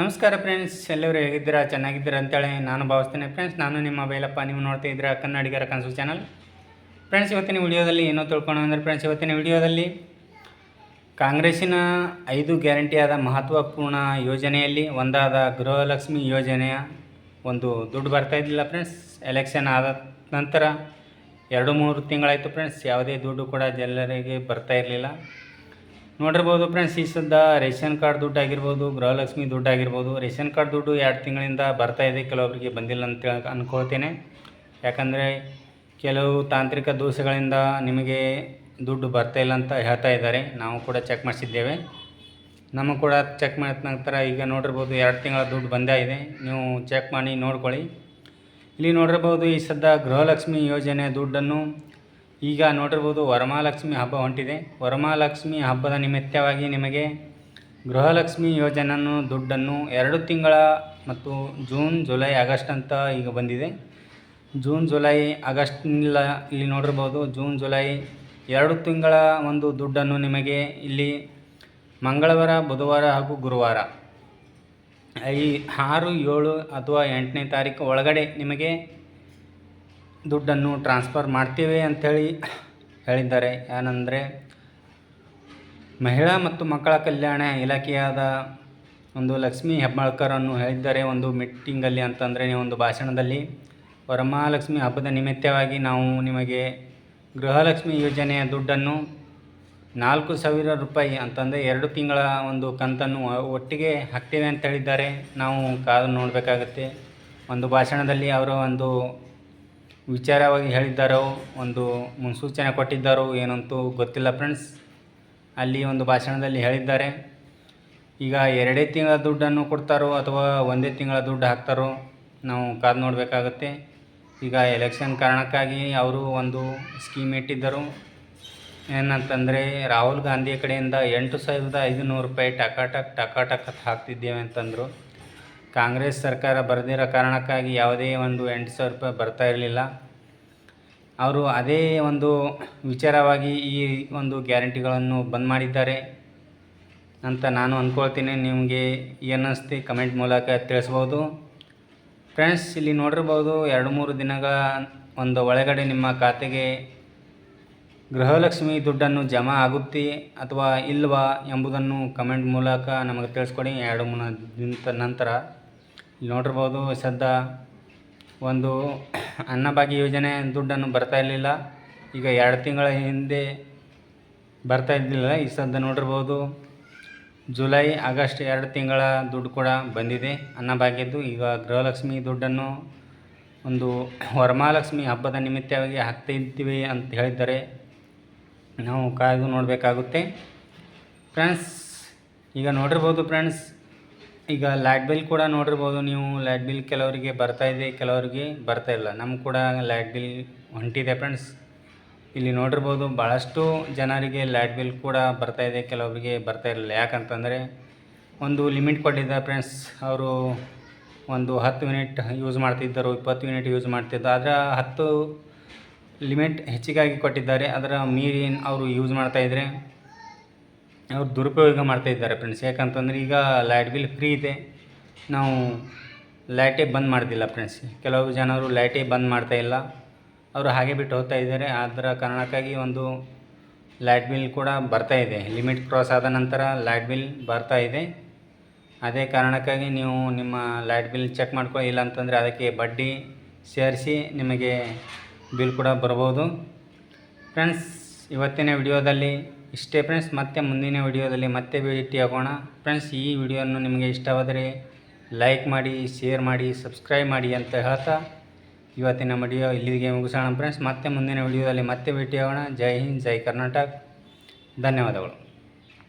ನಮಸ್ಕಾರ ಫ್ರೆಂಡ್ಸ್ ಎಲ್ಲರೂ ಹೇಗಿದ್ದೀರಾ? ಚೆನ್ನಾಗಿದ್ದೀರಾ ಅಂತೇಳಿ ನಾನು ಭಾವಿಸ್ತೇನೆ. ಫ್ರೆಂಡ್ಸ್ ನಾನು ನಿಮ್ಮ ಬೈಲಪ್ಪ. ನೀವು ನೋಡ್ತಾ ಇದ್ದೀರಾ ಕನ್ನಡಿಗರ ಕನಸು ಚಾನಲ್ ಫ್ರೆಂಡ್ಸ್ ಇವತ್ತಿನ ವಿಡಿಯೋದಲ್ಲಿ ಏನೋ ತಿಳ್ಕೊಂಡು ಅಂದರೆ ಫ್ರೆಂಡ್ಸ್ ಇವತ್ತಿನ ವಿಡಿಯೋದಲ್ಲಿ ಕಾಂಗ್ರೆಸ್ಸಿನ ಐದು ಗ್ಯಾರಂಟಿಯಾದ ಮಹತ್ವಪೂರ್ಣ ಯೋಜನೆಯಲ್ಲಿ ಒಂದಾದ ಗೃಹಲಕ್ಷ್ಮಿ ಯೋಜನೆಯ ಒಂದು ದುಡ್ಡು ಬರ್ತಾ ಇದ್ದಿಲ್ಲ ಫ್ರೆಂಡ್ಸ್ ಎಲೆಕ್ಷನ್ ಆದ ನಂತರ ಎರಡು ಮೂರು ತಿಂಗಳಾಯಿತು ಫ್ರೆಂಡ್ಸ್ ಯಾವುದೇ ದುಡ್ಡು ಕೂಡ ಜನರಿಗೆ ಬರ್ತಾ ಇರಲಿಲ್ಲ. ನೋಡಿರ್ಬೋದು ಫ್ರೆಂಡ್ಸ್ ಈ ಸದ್ದ ರೇಷನ್ ಕಾರ್ಡ್ ದುಡ್ಡು ಆಗಿರ್ಬೋದು, ಗೃಹಲಕ್ಷ್ಮಿ ದುಡ್ಡು ಆಗಿರ್ಬೋದು, ರೇಷನ್ ಕಾರ್ಡ್ ದುಡ್ಡು ಎರಡು ತಿಂಗಳಿಂದ ಬರ್ತಾ ಇದೆ ಕೆಲವೊಬ್ಬರಿಗೆ ಬಂದಿಲ್ಲ ಅಂತ ಅಂದ್ಕೊಳ್ತೇನೆ ಯಾಕಂದರೆ ಕೆಲವು ತಾಂತ್ರಿಕ ದೋಷಗಳಿಂದ ನಿಮಗೆ ದುಡ್ಡು ಬರ್ತಾ ಇಲ್ಲ ಅಂತ ಹೇಳ್ತಾ ಇದ್ದಾರೆ. ನಾವು ಕೂಡ ಚೆಕ್ ಮಾಡಿಸಿದ್ದೇವೆ. ನಮಗೆ ಕೂಡ ಚೆಕ್ ಮಾಡಿದ ನಂತರ ಈಗ ನೋಡಿರ್ಬೋದು ಎರಡು ತಿಂಗಳ ದುಡ್ಡು ಬಂದೇ ಇದೆ. ನೀವು ಚೆಕ್ ಮಾಡಿ ನೋಡ್ಕೊಳ್ಳಿ. ಇಲ್ಲಿ ನೋಡಿರ್ಬೋದು ಈ ಸದ್ದ ಗೃಹಲಕ್ಷ್ಮಿ ಯೋಜನೆ ದುಡ್ಡನ್ನು ಈಗ ನೋಡಿರ್ಬೋದು ವರಮಹಾಲಕ್ಷ್ಮಿ ಹಬ್ಬ ಹೊಂಟಿದೆ. ವರಮಹಾಲಕ್ಷ್ಮಿ ಹಬ್ಬದ ನಿಮಿತ್ತವಾಗಿ ನಿಮಗೆ ಗೃಹಲಕ್ಷ್ಮಿ ಯೋಜನೆಯನ್ನು, ದುಡ್ಡನ್ನು ಎರಡು ತಿಂಗಳ ಮತ್ತು ಜೂನ್, ಜುಲೈ, ಆಗಸ್ಟ್ ಅಂತ ಈಗ ಬಂದಿದೆ. ಜೂನ್, ಜುಲೈ, ಆಗಸ್ಟ್ ಇಲ್ಲ ಇಲ್ಲಿ ನೋಡಿರ್ಬೋದು, ಜೂನ್, ಜುಲೈ ಎರಡು ತಿಂಗಳ ಒಂದು ದುಡ್ಡನ್ನು ನಿಮಗೆ ಇಲ್ಲಿ ಮಂಗಳವಾರ, ಬುಧವಾರ ಹಾಗೂ ಗುರುವಾರ ಈ ಆರು, ಏಳು ಅಥವಾ ಎಂಟನೇ ತಾರೀಕು ಒಳಗಡೆ ನಿಮಗೆ ದುಡ್ಡನ್ನು ಟ್ರಾನ್ಸ್ಫರ್ ಮಾಡ್ತೀವಿ ಅಂಥೇಳಿ ಹೇಳಿದ್ದಾರೆ. ಏನಂದರೆ ಮಹಿಳಾ ಮತ್ತು ಮಕ್ಕಳ ಕಲ್ಯಾಣ ಇಲಾಖೆಯಾದ ಒಂದು ಲಕ್ಷ್ಮೀ ಹೆಬ್ಬಾಳ್ಕರನ್ನು ಹೇಳಿದ್ದಾರೆ ಒಂದು ಮೀಟಿಂಗಲ್ಲಿ ಅಂತಂದರೆ ಒಂದು ಭಾಷಣದಲ್ಲಿ. ವರಮಹಾಲಕ್ಷ್ಮಿ ಹಬ್ಬದ ನಿಮಿತ್ತವಾಗಿ ನಾವು ನಿಮಗೆ ಗೃಹಲಕ್ಷ್ಮಿ ಯೋಜನೆಯ ದುಡ್ಡನ್ನು ನಾಲ್ಕು ಸಾವಿರ ರೂಪಾಯಿ ಅಂತಂದರೆ ಎರಡು ತಿಂಗಳ ಒಂದು ಕಂತನ್ನು ಒಟ್ಟಿಗೆ ಹಾಕ್ತೇವೆ ಅಂತ ಹೇಳಿದ್ದಾರೆ. ನಾವು ಕಾದು ನೋಡಬೇಕಾಗತ್ತೆ. ಒಂದು ಭಾಷಣದಲ್ಲಿ ಅವರು ಒಂದು ವಿಚಾರವಾಗಿ ಹೇಳಿದ್ದಾರೋ, ಒಂದು ಮುನ್ಸೂಚನೆ ಕೊಟ್ಟಿದ್ದಾರೋ ಏನಂತೂ ಗೊತ್ತಿಲ್ಲ ಫ್ರೆಂಡ್ಸ್ ಅಲ್ಲಿ ಒಂದು ಭಾಷಣದಲ್ಲಿ ಹೇಳಿದ್ದಾರೆ. ಈಗ ಎರಡೇ ತಿಂಗಳ ದುಡ್ಡನ್ನು ಕೊಡ್ತಾರೋ ಅಥವಾ ಒಂದೇ ತಿಂಗಳ ದುಡ್ಡು ಹಾಕ್ತಾರೋ ನಾವು ಕಾದು ನೋಡಬೇಕಾಗತ್ತೆ. ಈಗ ಎಲೆಕ್ಷನ್ ಕಾರಣಕ್ಕಾಗಿ ಅವರು ಒಂದು ಸ್ಕೀಮ್ ಇಟ್ಟಿದ್ದರು. ಏನಂತಂದರೆ, ರಾಹುಲ್ ಗಾಂಧಿಯ ಕಡೆಯಿಂದ ಎಂಟು ಸಾವಿರದ ಐದುನೂರು ರೂಪಾಯಿ ಟಕಾಟಕ್ ಟಕಾಟಕ್ ಹಾಕ್ತಿದ್ದೇವೆ ಅಂತಂದರು. ಕಾಂಗ್ರೆಸ್ ಸರ್ಕಾರ ಬರೆದಿರೋ ಕಾರಣಕ್ಕಾಗಿ ಯಾವುದೇ ಒಂದು ಎಂಟು ಸಾವಿರ ರೂಪಾಯಿ ಬರ್ತಾ ಇರಲಿಲ್ಲ. ಅವರು ಅದೇ ಒಂದು ವಿಚಾರವಾಗಿ ಈ ಒಂದು ಗ್ಯಾರಂಟಿಗಳನ್ನು ಬಂದ್ ಮಾಡಿದ್ದಾರೆ ಅಂತ ನಾನು ಅಂದ್ಕೊಳ್ತೀನಿ ನಿಮಗೆ ಏನಿಸ್ತಿ ಕಮೆಂಟ್ ಮೂಲಕ ತಿಳಿಸ್ಬೋದು. ಫ್ರೆಂಡ್ಸ್, ಇಲ್ಲಿ ನೋಡಿರ್ಬೋದು ಎರಡು ಮೂರು ದಿನಗಳ ಒಂದು ಒಳಗಡೆ ನಿಮ್ಮ ಖಾತೆಗೆ ಗೃಹಲಕ್ಷ್ಮಿ ದುಡ್ಡನ್ನು ಜಮಾ ಆಗುತ್ತೆ ಅಥವಾ ಇಲ್ವಾ ಎಂಬುದನ್ನು ಕಮೆಂಟ್ ಮೂಲಕ ನಮಗೆ ತಿಳಿಸ್ಕೊಡಿ. ಎರಡು ಮೂರು ದಿನದ ನಂತರ ನೋಡಿರ್ಬೋದು ಸದ್ದ ಒಂದು ಅನ್ನಭಾಗ್ಯ ಯೋಜನೆ ದುಡ್ಡನ್ನು ಬರ್ತಾ ಇರಲಿಲ್ಲ. ಈಗ ಎರಡು ತಿಂಗಳ ಹಿಂದೆ ಬರ್ತಾ ಇದ್ದಿಲ್ಲ. ಈ ಸದ್ಯ ನೋಡಿರ್ಬೋದು ಜುಲೈ, ಆಗಸ್ಟ್ ಎರಡು ತಿಂಗಳ ದುಡ್ಡು ಕೂಡ ಬಂದಿದೆ ಅನ್ನಭಾಗ್ಯದ್ದು ಈಗ ಗೃಹಲಕ್ಷ್ಮಿ ದುಡ್ಡನ್ನು ಒಂದು ವರಮಹಾಲಕ್ಷ್ಮಿ ಹಬ್ಬದ ನಿಮಿತ್ತವಾಗಿ ಹಾಕ್ತಾ ಇದ್ದೀವಿ ಅಂತ ಹೇಳಿದ್ದಾರೆ. ನಾವು ಕಾಯ್ದು ನೋಡಬೇಕಾಗುತ್ತೆ. ಫ್ರೆಂಡ್ಸ್, ಈಗ ನೋಡಿರ್ಬೋದು ಫ್ರೆಂಡ್ಸ್ ಈಗ ಲ್ಯಾಟ್ ಬಿಲ್ ಕೂಡ ನೋಡಿರ್ಬೋದು ನೀವು. ಲ್ಯಾಟ್ ಬಿಲ್ ಕೆಲವರಿಗೆ ಬರ್ತಾ ಇದೆ, ಕೆಲವರಿಗೆ ಬರ್ತಾ ಇಲ್ಲ. ನಮ್ಮ ಕೂಡ ಲ್ಯಾಟ್ ಬಿಲ್ ಹೊಂಟಿದೆ ಫ್ರೆಂಡ್ಸ್ ಇಲ್ಲಿ ನೋಡಿರ್ಬೋದು ಭಾಳಷ್ಟು ಜನರಿಗೆ ಲ್ಯಾಟ್ ಬಿಲ್ ಕೂಡ ಬರ್ತಾ ಇದೆ, ಕೆಲವರಿಗೆ ಬರ್ತಾ ಇರಲಿಲ್ಲ. ಯಾಕಂತಂದರೆ ಒಂದು ಲಿಮಿಟ್ ಕೊಟ್ಟಿದ್ದಾರೆ ಫ್ರೆಂಡ್ಸ್ ಅವರು ಒಂದು ಹತ್ತು ಯೂನಿಟ್ ಯೂಸ್ ಮಾಡ್ತಿದ್ದರು, ಇಪ್ಪತ್ತು ಯೂನಿಟ್ ಯೂಸ್ ಮಾಡ್ತಿದ್ದರು. ಅದರ ಹತ್ತು ಲಿಮಿಟ್ ಹೆಚ್ಚಿಗಾಗಿ ಕೊಟ್ಟಿದ್ದಾರೆ. ಅದರ ಮೀರಿ ಅವರು ಯೂಸ್ ಮಾಡ್ತಾಯಿದ್ರೆ ಅವ್ರು ದುರುಪಯೋಗ ಮಾಡ್ತಾ ಇದ್ದಾರೆ ಫ್ರೆಂಡ್ಸ್ ಯಾಕಂತಂದರೆ ಈಗ ಲೈಟ್ ಬಿಲ್ ಫ್ರೀ ಇದೆ. ನಾವು ಲೈಟೇ ಬಂದ್ ಮಾಡ್ತಿಲ್ಲ ಫ್ರೆಂಡ್ಸ್ ಕೆಲವು ಜನರು ಲೈಟೇ ಬಂದ್ ಮಾಡ್ತಾ ಇಲ್ಲ. ಅವರು ಹಾಗೆ ಬಿಟ್ಟು ಹೋಗ್ತಾ ಇದ್ದಾರೆ. ಅದರ ಕಾರಣಕ್ಕಾಗಿ ಒಂದು ಲೈಟ್ ಬಿಲ್ ಕೂಡ ಬರ್ತಾ ಇದೆ. ಲಿಮಿಟ್ ಕ್ರಾಸ್ ಆದ ನಂತರ ಲೈಟ್ ಬಿಲ್ ಬರ್ತಾ ಇದೆ. ಅದೇ ಕಾರಣಕ್ಕಾಗಿ ನೀವು ನಿಮ್ಮ ಲೈಟ್ ಬಿಲ್ ಚೆಕ್ ಮಾಡ್ಕೊಳ್ಳಿ ಇಲ್ಲ ಅಂತಂದರೆ ಅದಕ್ಕೆ ಬಡ್ಡಿ ಸೇರಿಸಿ ನಿಮಗೆ ಬಿಲ್ ಕೂಡ ಬರ್ಬೋದು. ಫ್ರೆಂಡ್ಸ್ ಇವತ್ತಿನ ವಿಡಿಯೋದಲ್ಲಿ ಇಷ್ಟೇ ಫ್ರೆಂಡ್ಸ್ ಮತ್ತೆ ಮುಂದಿನ ವಿಡಿಯೋದಲ್ಲಿ ಮತ್ತೆ ಭೇಟಿ ಆಗೋಣ. ಫ್ರೆಂಡ್ಸ್ ಈ ವಿಡಿಯೋವನ್ನು ನಿಮಗೆ ಇಷ್ಟವಾದರೆ ಲೈಕ್ ಮಾಡಿ ಶೇರ್ ಮಾಡಿ ಸಬ್ಸ್ಕ್ರೈಬ್ ಮಾಡಿ ಅಂತ ಹೇಳ್ತಾ ಇವತ್ತಿನ ವಿಡಿಯೋ ಇಲ್ಲಿಗೆ ಮುಗಿಸೋಣ. ಫ್ರೆಂಡ್ಸ್ ಮತ್ತೆ ಮುಂದಿನ ವಿಡಿಯೋದಲ್ಲಿ ಮತ್ತೆ ಭೇಟಿ ಆಗೋಣ. ಜೈ ಹಿಂದ್, ಜೈ ಕರ್ನಾಟಕ. ಧನ್ಯವಾದಗಳು.